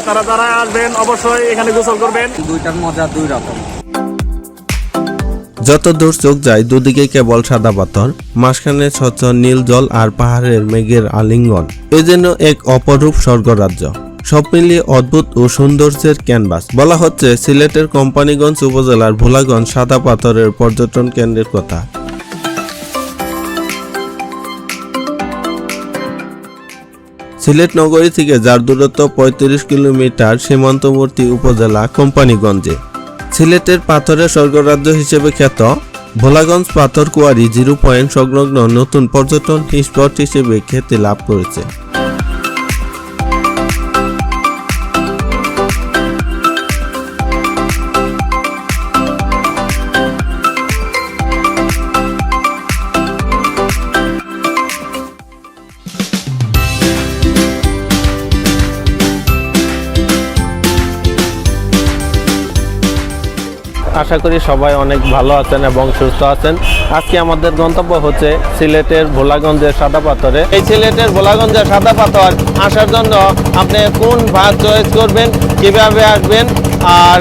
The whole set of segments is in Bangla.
আপনারা যারা আসবেন অবশ্যই এখানে গোসল করবেন। দুইটার মজা দুই রকম। যত দূর চোখ যায় দুদিকে কেবল সাদা পাথর মাঝখানে স্বচ্ছ নীল জল আর পাহাড়ের মেঘের আলিঙ্গন। এ যেন এক অপরূপ স্বর্গরাজ্য। সব মিলিয়ে অদ্ভুত ও সৌন্দর্যের ক্যানভাস। বলা হচ্ছে সিলেটের কোম্পানিগঞ্জ উপজেলার ভোলাগঞ্জ সাদা পাথরের পর্যটন কেন্দ্রের কথা। সিলেট নগরী থেকে যার দূরত্ব পঁয়ত্রিশ কিলোমিটার সীমান্তবর্তী উপজেলা কোম্পানিগঞ্জে। সিলেটের পাথরের স্বর্গরাজ্য হিসেবে খ্যাত ভোলাগঞ্জ পাথর কুয়ারি জিরো পয়েন্ট সংলগ্ন নতুন পর্যটন স্পট হিসেবে খ্যাতি লাভ করেছে। আশা করি সবাই অনেক ভালো আছেন এবং সুস্থ আছেন। আজকে আমাদের গন্তব্য হচ্ছে সিলেটের ভোলাগঞ্জের সাদা পাথরে। এই সিলেটের ভোলাগঞ্জের সাদা পাথর আসার জন্য আপনি কোন ভাত চয়েস করবেন, কীভাবে আসবেন, আর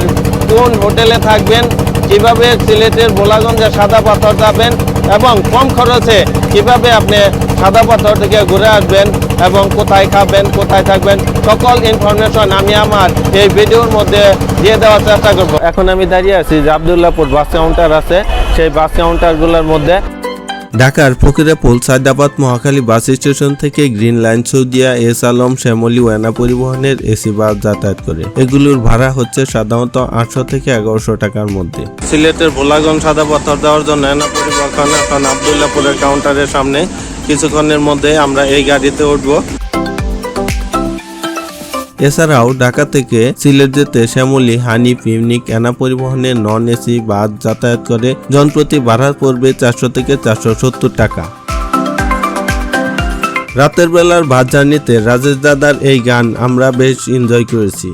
কোন হোটেলে থাকবেন, কীভাবে সিলেটের ভোলাগঞ্জের সাদা পাথর যাবেন, এবং কম খরচে কীভাবে আপনি সাদা পাথর থেকে ঘুরে আসবেন এবং কোথায় খাবেন কোথায় থাকবেন সকল ইনফরমেশন আমি আমার এই ভিডিওর মধ্যে দিয়ে দেওয়ার চেষ্টা করব। এখন আমি দাঁড়িয়ে আছি যে আবদুল্লাপুর বাস কাউন্টার আছে সেই বাস কাউন্টারগুলোর মধ্যে। ঢাকার ফকিরাপুল সায়দাবাদ মহাখালী বাস স্টেশন থেকে Green Line Saudia S Alam Shyamoli ওয়ানা পরিবহনের এসি বাস যাতায়াত করে। এগুলোর ভাড়া হচ্ছে সাধারণত আটশো থেকে এগারোশো টাকার মধ্যে। সিলেটের ভোলাগঞ্জ সাদা পাথর দেওয়ার জন্য এনা পরিবহন এখন আবদুল্লাপুরের কাউন্টারের সামনে। কিছুক্ষণের মধ্যে আমরা এই গাড়িতে উঠবো। এছাড়াও ঢাকা থেকে সিলেট যেতে শ্যামলী হানি পিউনিক এনা পরিবহনে নন এসি বাস যাতায়াত করে জনপ্রতি ভাড়া পড়বে চারশো থেকে চারশো সত্তর টাকা। রাতের বেলার বাস জার্নিতে রাজেশ দাদার এই গান আমরা বেশ এনজয় করেছি।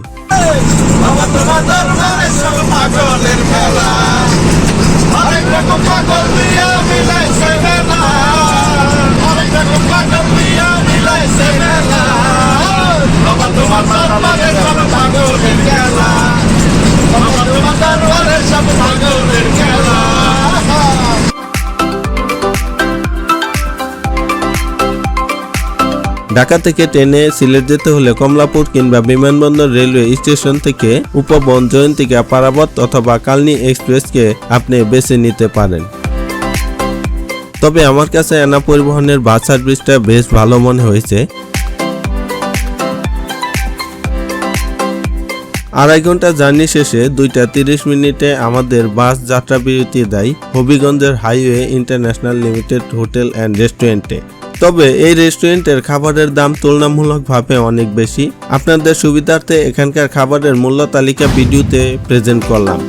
ঢাকা থেকে ট্রেনে সিলেট যেতে হলে কমলাপুর কিংবা বিমানবন্দর রেলওয়ে স্টেশন থেকে উপবন জয়ন্তিকা পারাবত অথবা কালনি এক্সপ্রেসকে আপনি বেছে নিতে পারেন। তবে আমার কাছে এনা পরিবহনের বাস সার্ভিসটা বেশ ভালো মনে হয়েছে। আড়াই ঘণ্টা জার্নি শেষে দুইটা তিরিশ মিনিটে আমাদের বাস যাত্রা বিরতি দেয় হবিগঞ্জের highway international limited hotel and রেস্টুরেন্টে। তবে এই রেস্টুরেন্টের খাবারের দাম তুলনামূলকভাবে অনেক বেশি। আপনাদের সুবিধার্থে এখানকার খাবারের মূল্য তালিকা ভিডিওতে প্রেজেন্ট করলাম।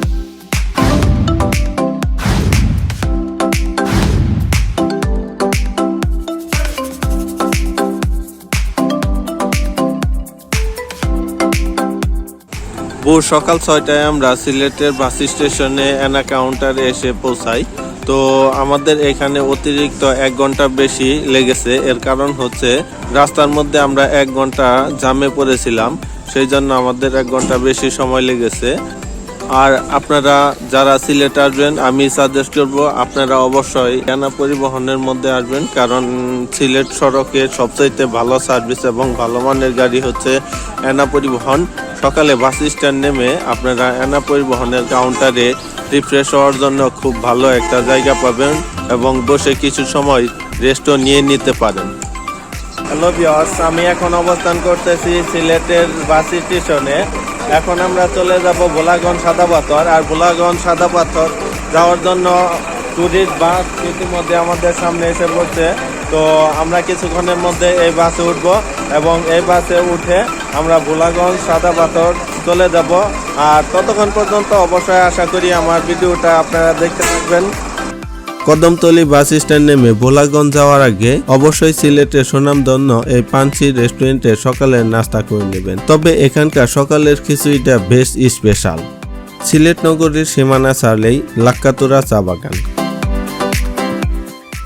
ভোর সকাল ছয়টায় আমরা সিলেটের বাস স্টেশনে এনা কাউন্টারে এসে পৌঁছাই। তো আমাদের এখানে অতিরিক্ত এক ঘণ্টা বেশি লেগেছে। এর কারণ হচ্ছে রাস্তার মধ্যে আমরা এক ঘণ্টা জামে পড়েছিলাম। সেই জন্য আমাদের এক ঘণ্টা বেশি সময় লেগেছে। আর আপনারা যারা সিলেট আসবেন, আমি সাজেস্ট করব আপনারা অবশ্যই এনা পরিবহনের মধ্যে আসবেন। কারণ সিলেট সড়কে সবচাইতে ভালো সার্ভিস এবং ভালো মানের গাড়ি হচ্ছে এনা পরিবহন। সকালে বাস স্ট্যান্ড নেমে আপনারা এনা পরিবহনের কাউন্টারে রিফ্রেশ হওয়ার জন্য খুব ভালো একটা জায়গা পাবেন এবং বসে কিছু সময় রেস্টও নিয়ে নিতে পারেন। হ্যালো বিয়স আমি এখন অবস্থান করতেছি সিলেটের বাস স্টেশনে। এখন আমরা চলে যাব ভোলাগঞ্জ সাদা পাথর। আর ভোলাগঞ্জ সাদা পাথর যাওয়ার জন্য ট্যুরিস্ট বাস ইতিমধ্যে আমাদের সামনে এসে পড়ছে। তো আমরা কিছুক্ষণের মধ্যে এই বাসে উঠব এবং এই বাসে উঠে আমরা ভোলাগঞ্জ সাদা পাথর চলে যাব। আর ততক্ষণ পর্যন্ত অবশ্যই আশা করি আমার ভিডিওটা আপনারা দেখতে থাকবেন। কদমতলি বাস স্ট্যান্ড নেমে ভোলাগঞ্জ যাওয়ার আগে অবশ্যই সিলেটের সুনামধন্য এই পানসি রেস্টুরেন্টে সকালের নাস্তা করে নেবেন। তবে এখানকার সকালের খিচুড়িটা বেশ স্পেশাল সিলেট নগরীর সীমানা ছাড়লেই লাক্কাতুরা চা বাগান।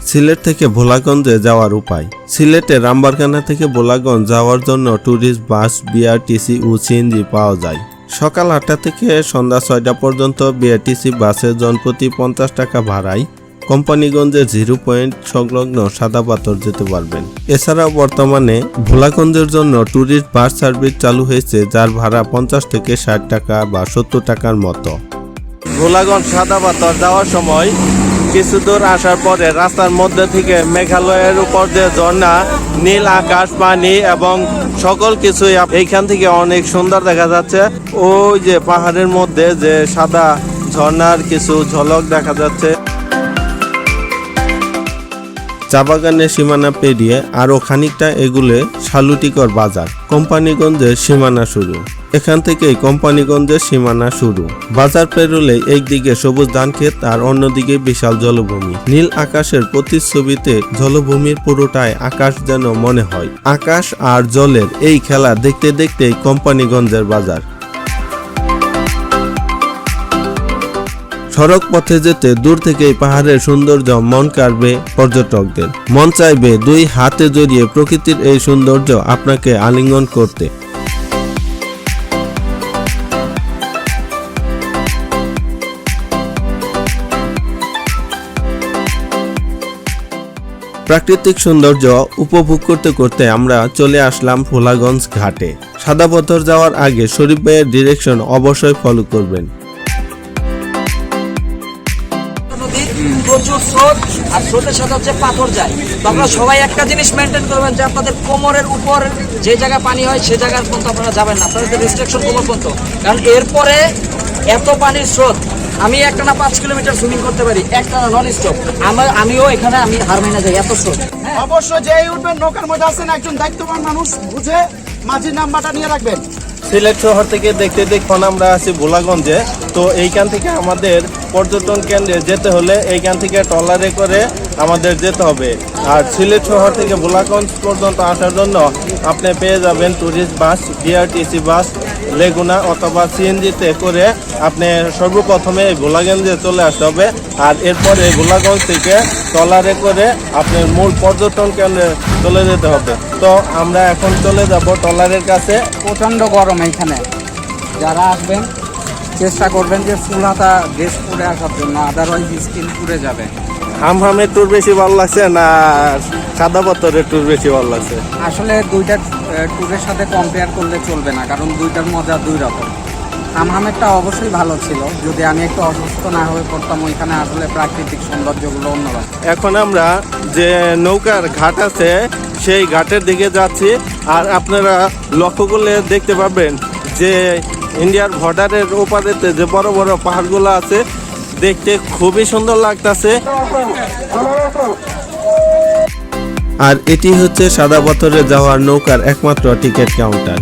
সিলেট থেকে ভোলাগঞ্জে যাওয়ার উপায়। সিলেটে রামবারখানা থেকে ভোলাগঞ্জ যাওয়ার জন্য ট্যুরিস্ট বাস বিআরটিসি ও সিএনজি পাওয়া যায়। সকাল আটটা থেকে সন্ধ্যা ছয়টা পর্যন্ত বিআরটিসি বাসে জনপ্রতি পঞ্চাশ টাকা ভাড়ায় কোম্পানিগঞ্জের জিরো পয়েন্ট সংলগ্ন সাদা পাথর যেতে পারবেন। এছাড়াও বর্তমানে ভোলাগঞ্জের জন্য ট্যুরিস্ট বাস সার্ভিস চালু হয়েছে, যার ভাড়া পঞ্চাশ থেকে ষাট টাকা বা সত্তর টাকার মতো। ভোলাগঞ্জ সাদা পাথর যাওয়ার সময় কিছু দূর আসার পরে রাস্তার মধ্যে থেকে মেঘালয়ের উপর যে ঝর্ণা, নীল আকাশ, পানি এবং সকল কিছুই এইখান থেকে অনেক সুন্দর দেখা যাচ্ছে। ওই যে পাহাড়ের মধ্যে যে সাদা ঝর্ণার কিছু ঝলক দেখা যাচ্ছে। চা বাগানের সীমানা পেরিয়ে আরও খানিকটা এগুলে শালুটিকর বাজার, কোম্পানিগঞ্জের সীমানা শুরু। এখান থেকেই কোম্পানিগঞ্জের সীমানা শুরু। বাজার পেরোলে একদিকে সবুজ ধানক্ষেত আর অন্যদিকে বিশাল জলভূমি। নীল আকাশের প্রতিচ্ছবিতে জলভূমির পুরোটাই আকাশ যেন মনে হয়। আকাশ আর জলের এই খেলা দেখতে দেখতেই কোম্পানিগঞ্জের বাজার। সড়ক পথে যেতে দূর থেকেই পাহাড়ের সৌন্দর্য মন কাড়বে পর্যটকদের। মন চাইবে দুই হাতে জড়িয়ে প্রকৃতির এই সৌন্দর্য আপনাকে আলিঙ্গন করতে। প্রাকৃতিক সৌন্দর্য উপভোগ করতে করতে আমরা চলে আসলাম ভোলাগঞ্জ ঘাটে। সাদা পাথর যাওয়ার আগে শরীফ ভাইয়ের ডিরেকশন অবশ্যই ফলো করবেন। প্রচুর স্রোত আর স্রোতের সাথে হচ্ছে পাথর যায়। তো আপনারা সবাই একটা জিনিস মেনটেন করবেন যে আপনাদের কোমরের উপর যে জায়গায় পানি হয়, সে জায়গার পর্যন্ত আপনারা যাবেন না। আপনাদের রেস্ট্রিকশন কোমর পর্যন্ত। কারণ এরপরে এত পানির স্রোত, আমি একটা না পাঁচ কিলোমিটার সুইমিং করতে পারি একটা না নন স্টপ আমার, আমিও এখানে, আমি হার মেনে যাই, এত স্রোত। অবশ্যই যেই উঠবেন নৌকার মধ্যে আছেন একজন দায়িত্ববান মানুষ, বুঝে মাঝির নাম্বারটা নিয়ে রাখবেন। সিলেট শহর থেকে দেখতে দেখুন আমরা আছি ভোলাগঞ্জে। তো এইখান থেকে আমাদের পর্যটন কেন্দ্রে যেতে হলে এইখান থেকে ট্রলারে করে আমাদের যেতে হবে। আর সিলেট শহর থেকে ভোলাগঞ্জ পর্যন্ত আসার জন্য আপনি পেয়ে যাবেন ট্যুরিস্ট বাস বিআরটিসি বাস লেগুনা অথবা সিএনজিতে করে আপনি সর্বপ্রথমে এই ভোলাগঞ্জে চলে আসতে হবে। আর এরপরে ভোলাগঞ্জ থেকে ট্রলারে করে আপনার মূল পর্যটন কেন্দ্রে চলে যেতে হবে। তো আমরা এখন চলে যাব ট্রলারের কাছে। প্রচণ্ড গরম এখানে যারা আসবেন, চেষ্টা করবেন যে ফুল হাতা ড্রেস পরে আসার জন্য আদারওয়াইজ স্কিন পুড়ে যাবে। হামহামের ট্যুর বেশি ভালো লাগছে না সাদা পাথরের ট্যুর বেশি ভালো লাগছে? আসলে দুইটা ট্যুরের সাথে কম্পেয়ার করলে চলবে না কারণ দুইটার মজা দুই রকম। হামহামেরটা অবশ্যই ভালো ছিল যদি আমি একটু অসুস্থ না হয়ে পড়তাম ওইখানে আসলে প্রাকৃতিক সৌন্দর্যগুলো অন্যরকম। এখন আমরা যে নৌকার ঘাট আছে সেই ঘাটের দিকে যাচ্ছি আর আপনারা লক্ষ্য করলে দেখতে পাবেন যে ইন্ডিয়ার বর্ডারের ওপারেতে যে বড় বড় পাহাড়গুলো আছে দেখতে খুবই সুন্দর লাগতাছে। আর এটি হচ্ছে সাদা পাথরে যাওয়ার নৌকার একমাত্র টিকিট কাউন্টার।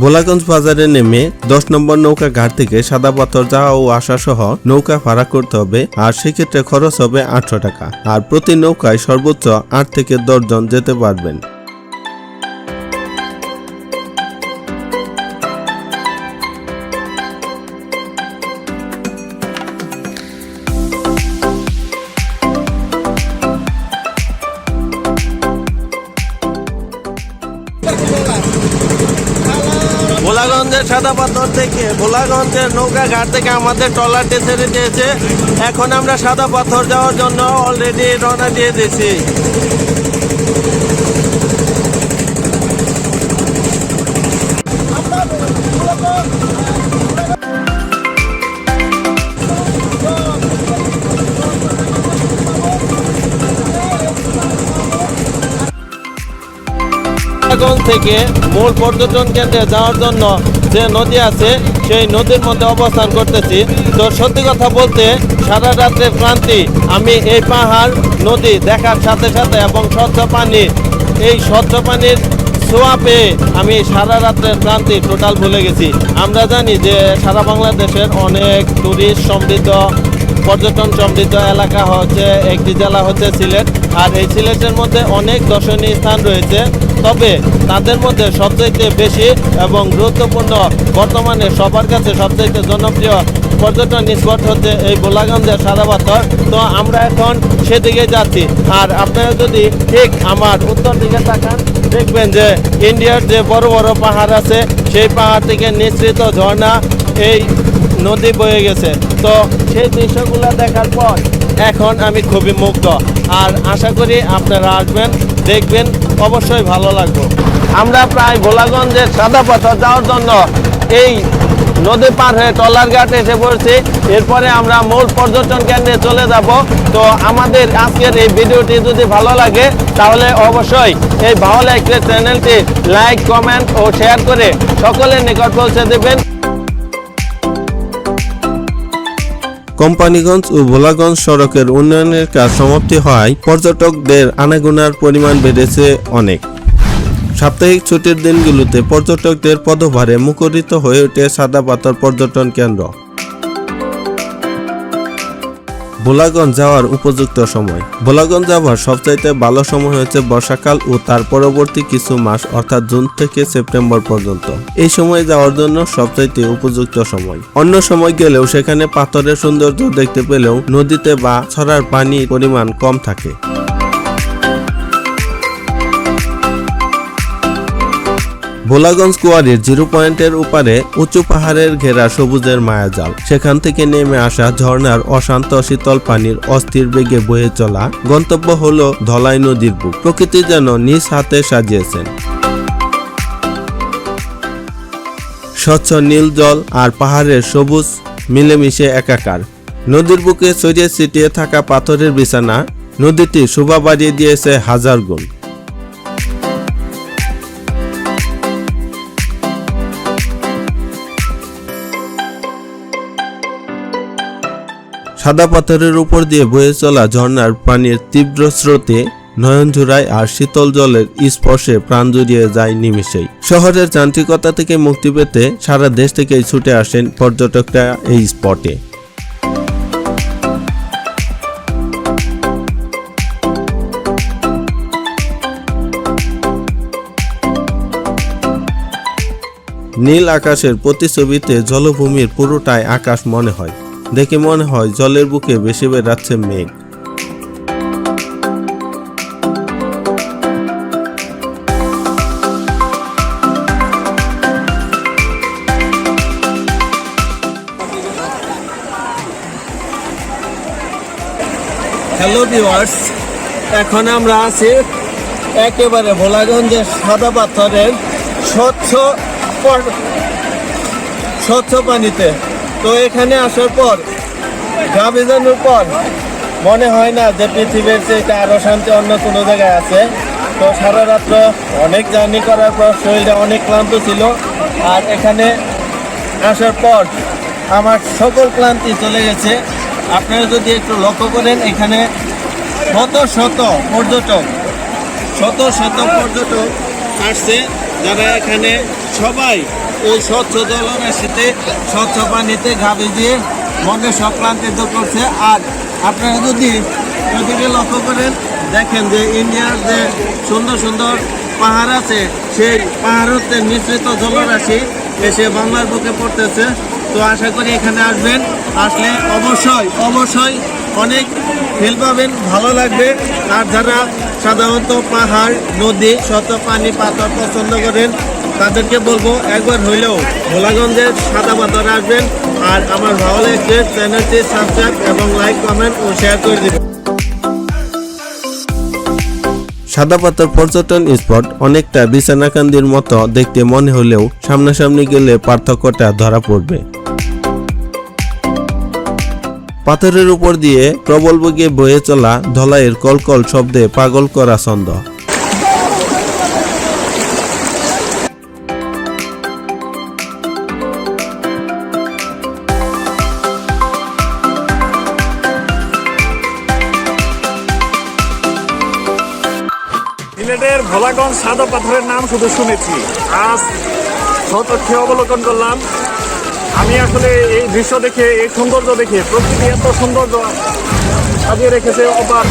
ভোলাগঞ্জ বাজারে নেমে দশ নম্বর নৌকা ঘাট থেকে সাদা পাথর যাওয়া ও আসা সহ নৌকা ভাড়া করতে হবে, আর সেক্ষেত্রে খরচ হবে আটশো টাকা। আর প্রতি নৌকায় সর্বোচ্চ আট থেকে দশ জন যেতে পারবেন। ভোলাগঞ্জের সাদা পাথর থেকে ভোলাগঞ্জের নৌকা ঘাট থেকে আমাদের ট্রলারটি ছেড়ে দিয়েছে। এখন আমরা সাদা পাথর যাওয়ার জন্য অলরেডি রওনা দিয়ে দিয়েছি। থেকে মূল পর্যটন কেন্দ্রে যাওয়ার জন্য যে নদী আছে, সেই নদীর মধ্যে অবস্থান করতেছি। তো সত্যি কথা বলতে, সারা রাত্রের ক্লান্তি। আমি এই পাহাড়, নদী দেখার সাথে সাথে এবং স্বচ্ছ পানি এই স্বচ্ছ পানির ছোঁয়া পেয়ে আমি সারা রাত্রের ক্লান্তি টোটাল ভুলে গেছি। আমরা জানি যে সারা বাংলাদেশের অনেক টুরিস্ট সমৃদ্ধ, পর্যটন সমৃদ্ধ এলাকা হচ্ছে, একটি জেলা হচ্ছে সিলেট। আর এই সিলেটের মধ্যে অনেক দর্শনীয় স্থান রয়েছে। তবে তাদের মধ্যে সবচাইতে বেশি এবং গুরুত্বপূর্ণ বর্তমানে সবার কাছে সবচাইতে জনপ্রিয় পর্যটন স্পট হচ্ছে এই গোলাগঞ্জের সাদাপাথর তো আমরা এখন সেদিকে যাচ্ছি। আর আপনারা যদি ঠিক আমার উত্তর দিকে তাকান, দেখবেন যে ইন্ডিয়ার যে বড় বড় পাহাড় আছে, সেই পাহাড় থেকে নিঃসৃত ঝর্ণা এই নদী বয়ে গেছে। তো সেই দৃশ্যগুলো দেখার পর এখন আমি খুবই মুগ্ধ। আর আশা করি আপনারা আসবেন, দেখবেন, অবশ্যই ভালো লাগবে। আমরা প্রায় গোলাগঞ্জের সাদা পাথর যাওয়ার জন্য এই নদী পার হয়ে টলার ঘাট এসে পড়ছি। এরপরে আমরা মূল পর্যটন কেন্দ্রে চলে যাব। তো আমাদের আজকের এই ভিডিওটি যদি ভালো লাগে, তাহলে অবশ্যই এই ভালো লাগলে চ্যানেলটি লাইক, কমেন্ট ও শেয়ার করে সকলের নিকট পৌঁছে দেবেন। কোম্পানিগঞ্জ ও ভোলাগঞ্জ সড়কের উন্নয়নের কাজ সমাপ্তি হওয়ায় পর্যটকদের আনাগোনার পরিমাণ বেড়েছে অনেক। সাপ্তাহিক ছুটির দিনগুলোতে পর্যটকদের পদভারে মুখরিত হয়ে ওঠে সাদা পাথর পর্যটন কেন্দ্র। ভোলাগঞ্জ যাওয়ার উপযুক্ত সময়। ভোলাগঞ্জ যাওয়ার সবচাইতে ভালো সময় হচ্ছে বর্ষাকাল ও তার পরবর্তী কিছু মাস, অর্থাৎ জুন থেকে সেপ্টেম্বর পর্যন্ত। এই সময় যাওয়ার জন্য সবচাইতে উপযুক্ত সময়। অন্য সময় গেলেও সেখানে পাথরের সৌন্দর্য দেখতে পেলেও নদীতে বা ছড়ার পানির পরিমাণ কম থাকে। ভোলাগঞ্জ কুয়ারির জিরো পয়েন্টের উপারে উঁচু পাহাড়ের ঘেরা সবুজের মায়াজাল। সেখান থেকে নেমে আসা ঝর্ণার অশান্ত শীতল পানির অস্থির বেগে বয়ে চলা গন্তব্য হল ধলাই নদীর বুক। প্রকৃতি যেন নিজ হাতে সাজিয়েছেন। স্বচ্ছ নীল জল আর পাহাড়ের সবুজ মিলেমিশে একাকার। নদীর বুকে ছড়িয়ে ছিটিয়ে থাকা পাথরের বিছানা নদীটি শোভা বাড়িয়ে দিয়েছে হাজার গুণ। সাদা পাথরের উপর দিয়ে বয়ে চলা ঝর্ণার পানির তীব্র স্রোতে নয়ন জুড়ায় আর শীতল জলের স্পর্শে প্রাণ জুড়িয়ে যায় নিমিষেই। শহরের যান্ত্রিকতা থেকে মুক্তি পেতে সারা দেশ থেকেই ছুটে আসেন পর্যটকরা এই স্পটে। নীল আকাশের প্রতিছবিতে জলভূমির পুরোটাই আকাশ মনে হয়। দেখে মনে হয় জলের বুকে বেশি বেড়াচ্ছে মেঘ। হ্যালো ভিউয়ার্স এখন আমরা আছি একেবারে ভোলাগঞ্জের সাদা পাথরের স্বচ্ছ স্বচ্ছ পানিতে। তো এখানে আসার পর গা ভেজানোর পর, মনে হয় না যে পৃথিবীর চেয়ে আরও শান্তি অন্য কোনো জায়গায় আছে। তো সারা রাত্র অনেক জার্নি করার পর শরীরটা অনেক ক্লান্ত ছিল। আর এখানে আসার পর আমার সকল ক্লান্তি চলে গেছে। আপনারা যদি একটু লক্ষ্য করেন, এখানে শত শত পর্যটক, শত শত পর্যটক আসছে। যারা এখানে সবাই এই স্বচ্ছ জলরাশিতে স্বচ্ছ পানিতে ঘাবি দিয়ে মনে দূর করছে। আর আপনারা যদি ওদিকে লক্ষ্য করেন, দেখেন যে ইন্ডিয়ার যে সুন্দর সুন্দর পাহাড় আছে, সেই পাহাড়তে মিশ্রিত জলরাশি এসে বাংলার বুকে পড়তেছে। তো আশা করি এখানে আসবেন। আসলে অবশ্যই অবশ্যই অনেক ফিল পাবেন, ভালো লাগবে। আর যারা সাধারণত পাহাড়, নদী শত পানি, পাথর পছন্দ করেন তাদেরকে বলব, একবার হইলেও ভোলাগঞ্জের সাদা পাথর আসবেন আর আমার ভালো লাগছে চ্যানেলটি সাবস্ক্রাইব এবং লাইক কমেন্ট ও শেয়ার করে দিবেন। সাদা পাথর পর্যটন স্পট অনেকটা বিছানাকান্দির মতো দেখতে মনে হলেও সামনাসামনি গেলে পার্থক্যটা ধরা পড়বে। পাথরের উপর দিয়ে প্রবল বেগে বয়ে চলা ধলাইয়ের কলকল শব্দে পাগল করা ছন্দ। ভোলাগঞ্জ সাদা পাথরের নাম শুধু শুনেছি। আজ সতর্কে অবলোকন করলাম। আমি আসলে এই দৃশ্য দেখে, এই সৌন্দর্য দেখে, প্রকৃতি এত সৌন্দর্য সাজিয়ে রেখেছে অপার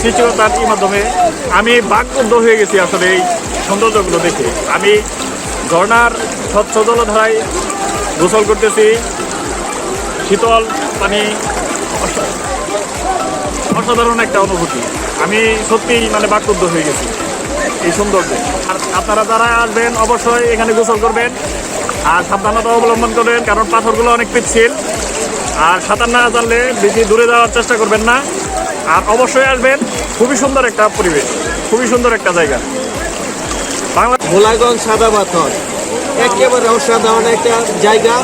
সৃষ্টিকতার এই মাধ্যমে। আমি বাকরুদ্ধ হয়ে গেছি আসলে এই সৌন্দর্যগুলো দেখে। আমি ঝর্নার স্বচ্ছ জলধারায় গোসল করতেছি। শীতল পানি অসাধারণ একটা অনুভূতি। আমি সত্যিই মানে বাকরুদ্ধ হয়ে গেছি। এই সৌন্দর্যে। আর আপনারা যারা আসবেন, অবশ্যই এখানে গোসল করবেন আর সাবধানতা অবলম্বন করবেন, কারণ পাথরগুলো অনেক পিচ্ছিল। আর সাঁতার না জানলে বেশি দূরে যাওয়ার চেষ্টা করবেন না। আর অবশ্যই আসবেন, খুবই সুন্দর একটা পরিবেশ, খুবই সুন্দর একটা জায়গা। বাংলা ভোলাগঞ্জ সাদা পাথর, একেবারে অসাধারণ একটা জায়গা।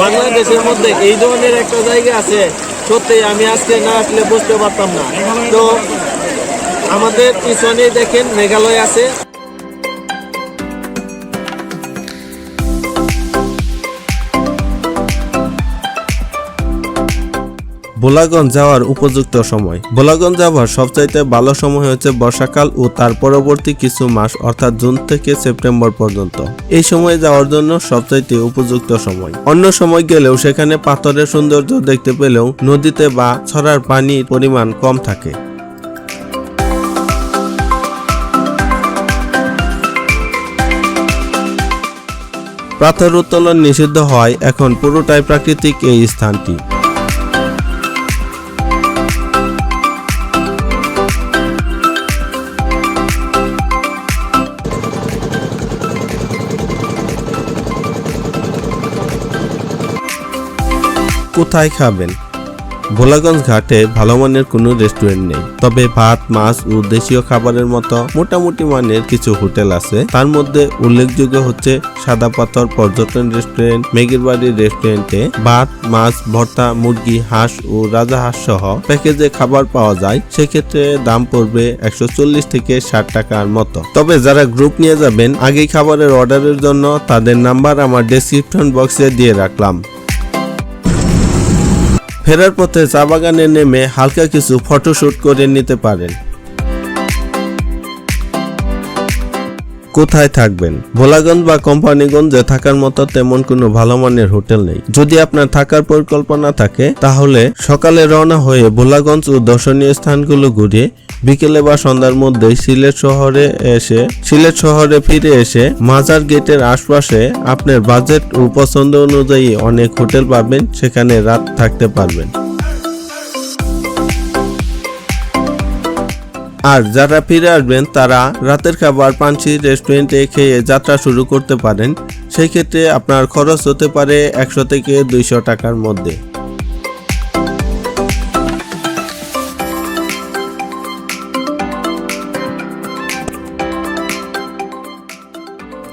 বাংলাদেশের মধ্যে এই ধরনের একটা জায়গা আছে, সত্যি আমি আজকে না আসলে বুঝতে পারতাম না। তো আমাদের পিছনে দেখেন মেঘালয় আছে। ভোলাগঞ্জ যাওয়ার উপযুক্ত সময়। ভোলাগঞ্জ যাওয়ার সবচাইতে ভালো সময় হচ্ছে বর্ষাকাল ও তার পরবর্তী কিছু মাস, অর্থাৎ জুন থেকে সেপ্টেম্বর পর্যন্ত। এই সময় যাওয়ার জন্য সবচাইতে উপযুক্ত সময়। অন্য সময় গেলেও সেখানে পাথরের সৌন্দর্য দেখতে পেলেও নদীতে বা ছড়ার পানির পরিমাণ কম থাকে। পাথর উত্তোলন নিষিদ্ধ হয়। এখন পুরোটাই প্রাকৃতিক এই স্থানটি। কোথায় খাবেন? ভোলাগঞ্জ ঘাটে ভালো মানের কোনো রেস্টুরেন্ট নেই। তবে ভাত, মাছ ও দেশীয় খাবারের মতো মোটামুটি মানের কিছু হোটেল আছে। তার মধ্যে উল্লেখযোগ্য হচ্ছে সাদা পাথর পর্যটন রেস্টুরেন্ট, মেঘের বাড়ির রেস্টুরেন্টে ভাত, মাছ, ভর্তা, মুরগি, হাঁস ও রাজা হাঁস সহ প্যাকেজে খাবার পাওয়া যায়। সেক্ষেত্রে দাম পড়বে একশো চল্লিশ থেকে ষাট টাকার মতো। তবে যারা গ্রুপ নিয়ে যাবেন, আগেই খাবারের অর্ডারের জন্য তাদের নাম্বার আমার ডেসক্রিপশন বক্সে দিয়ে রাখলাম। ফেরার পথে চা বাগানে নেমে হালকা কিছু ফটোশ্যুট করে নিতে পারেন। কোথায় থাকবেন? ভোলাগঞ্জ বা কোম্পানিগঞ্জে থাকার মতো তেমন কোনো ভালো মানের হোটেল নেই। যদি আপনার থাকার পরিকল্পনা থাকে, তাহলে সকালে রওনা হয়ে ভোলাগঞ্জ ও দর্শনীয় স্থানগুলো ঘুরে বিকেলে বা সন্ধ্যার মধ্যে সিলেট শহরে এসে, সিলেট শহরে ফিরে এসে মাজার গেটের আশপাশে আপনার বাজেট ও পছন্দ অনুযায়ী অনেক হোটেল পাবেন, সেখানে রাত থাকতে পারবেন। আর যারা ফিরে আসবেন, তারা রাতের খাবার পাঞ্চি রেস্টুরেন্টে খেয়ে যাত্রা শুরু করতে পারেন। সেই ক্ষেত্রে আপনার খরচ হতে পারে একশো থেকে দুইশো টাকার মধ্যে।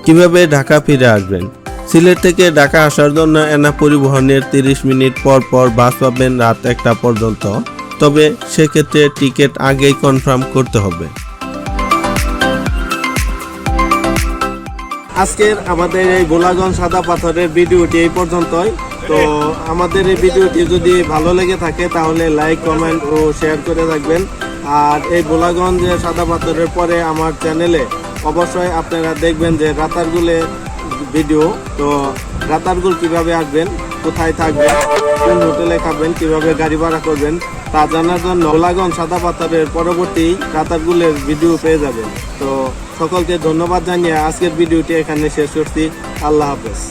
কীভাবে ঢাকা ফিরে আসবেন? সিলেট থেকে ঢাকা আসার জন্য এনা পরিবহনের 30 মিনিট পর পর বাস পাবেন রাত একটা পর্যন্ত। তবে সেক্ষেত্রে টিকিট আগেই কনফার্ম করতে হবে। আজকের আমাদের এই গোলাগঞ্জ সাদা পাথরের ভিডিওটি এই পর্যন্তই। তো আমাদের এই ভিডিওটি যদি ভালো লেগে থাকে তাহলে লাইক, কমেন্ট ও শেয়ার করে রাখবেন। আর এই গোলাগঞ্জ সাদা পাথরের পরে আমার চ্যানেলে অবশ্যই আপনারা দেখবেন যে রাতারগুলের ভিডিও। তো রাতারগুল কীভাবে আসবেন কোথায় থাকবেন, কোন হোটেলে খাবেন, কীভাবে গাড়ি ভাড়া করবেন তা জানার জন্য গোলাগঞ্জ সাদা পাথরের পরবর্তী কাতারগুলের ভিডিও পেয়ে যাবেন। তো সকলকে ধন্যবাদ জানিয়ে আজকের ভিডিওটি এখানে শেষ করছি। আল্লাহ হাফেজ।